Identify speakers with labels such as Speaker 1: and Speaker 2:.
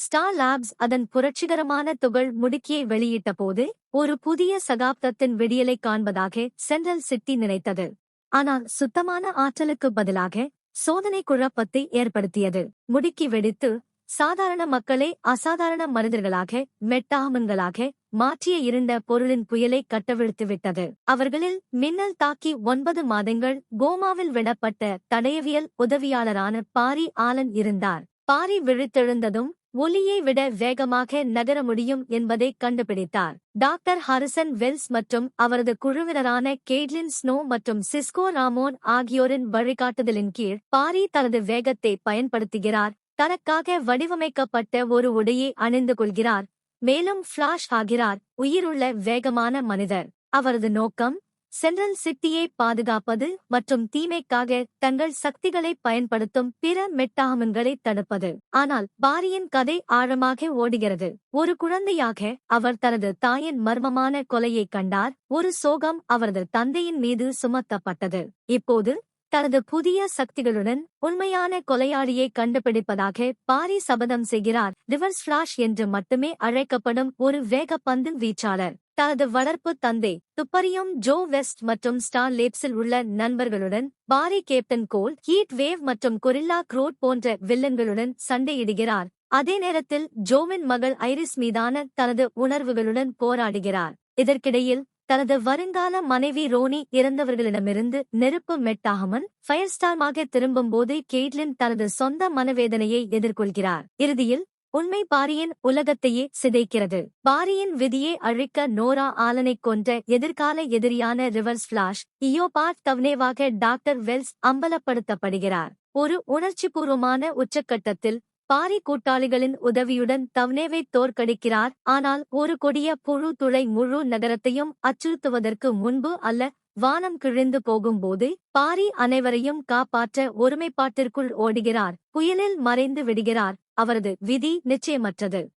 Speaker 1: Star labs அதன் புரட்சிகரமான துகள் முடுக்கியை வெளியிட்டபோது ஒரு புதிய சகாப்தத்தின் விடியலை காண்பதாக சென்ட்ரல் சிட்டி நினைத்தது. ஆனால் சுத்தமான ஆற்றலுக்கு பதிலாக சோதனை குழப்பத்தை ஏற்படுத்தியது. முடுக்கி வெடித்து சாதாரண மக்களை அசாதாரண மனிதர்களாக மெட்டாமன்களாக மாற்றிய இருண்ட பொருளின் புயலை கட்டவிழ்த்து விட்டது அவர்களில் மின்னல் தாக்கி ஒன்பது மாதங்கள் கோமாவில் விடப்பட்ட தடயவியல் உதவியாளரான பாரி ஆலன் இருந்தார். பாரி விழித்தெழுந்ததும் ஒலியை விட வேகமாக நகர முடியும் என்பதை கண்டுபிடித்தார். டாக்டர் ஹாரிசன் வெல்ஸ் மற்றும் அவரது குழுவினரான கேட்லின் ஸ்னோ மற்றும் சிஸ்கோ ராமோன் ஆகியோரின் வழிகாட்டுதலின் கீழ் பாரி தனது வேகத்தை பயன்படுத்துகிறார். தனக்காக வடிவமைக்கப்பட்ட ஒரு உடையை அணிந்து கொள்கிறார். மேலும் ஃபிளாஷ் ஆகிறார். உயிருள்ள வேகமான மனிதர். அவரது நோக்கம் சென்ட்ரல் சிட்டியை பாதுகாப்பது மற்றும் தீமைக்காக தங்கள் சக்திகளை பயன்படுத்தும் பிற மெட்டாமன்களை தடுப்பது. ஆனால் பாரியின் கதை ஆழமாக ஓடுகிறது. ஒரு குழந்தையாக அவர் தனது தாயின் மர்மமான கொலையை கண்டார். ஒரு சோகம் அவரது தந்தையின் மீது சுமத்தப்பட்டது. இப்போது தனது புதிய சக்திகளுடன் உண்மையான கொலையாளியை கண்டுபிடிப்பதாக பாரி சபதம் செய்கிறார். ரிவர்ஸ் ஃபிளாஷ் என்று மட்டுமே அழைக்கப்படும் ஒரு வேகப்பந்து வீச்சாளர். தனது வளர்ப்பு தந்தை துப்பரியும் ஜோ வெஸ்ட் மற்றும் ஸ்டார் லேப்ஸில் உள்ள நண்பர்களுடன் Barry Captain Cold Heat Wave மற்றும் கொரில்லா குரோட் போன்ற வில்லன்களுடன் சண்டையிடுகிறார். அதே நேரத்தில் ஜோவின் மகள் ஐரிஸ் மீதான தனது உணர்வுகளுடன் போராடுகிறார். இதற்கிடையில் தனது வருங்கால மனைவி ரோனி இறந்தவர்களிடமிருந்து நெருப்பு மெட்டாகமன் ஃபயர் ஸ்டார்மாக திரும்பும்போது கெய்ட்லின் தனது சொந்த மனவேதனையை எதிர்கொள்கிறார். இறுதியில் உண்மை பாரியின் உலகத்தையே சிதைக்கிறது. பாரியின் விதியை அழிக்க நோரா ஆலனைக் கொன்ற எதிர்கால எதிரியான ரிவர்ஸ் பிளாஷ் இயோபாட் தவ்னேவாக டாக்டர் வெல்ஸ் அம்பலப்படுத்தப்படுகிறார். ஒரு உணர்ச்சிபூர்வமான உச்சக்கட்டத்தில் பாரி கூட்டாளிகளின் உதவியுடன் தவ்னேவை தோற்கடிக்கிறார் ஆனால் ஒரு கொடிய புழு துளை முழு நகரத்தையும் அச்சுறுத்துவதற்கு முன்பு அல்ல வானம் கிழிந்து போகும்போது பாரி அனைவரையும் காப்பாற்ற ஒருமைப்பாட்டிற்குள் ஓடுகிறார் புயலில் மறைந்து விடுகிறார் அவரது விதி நிச்சயமற்றது.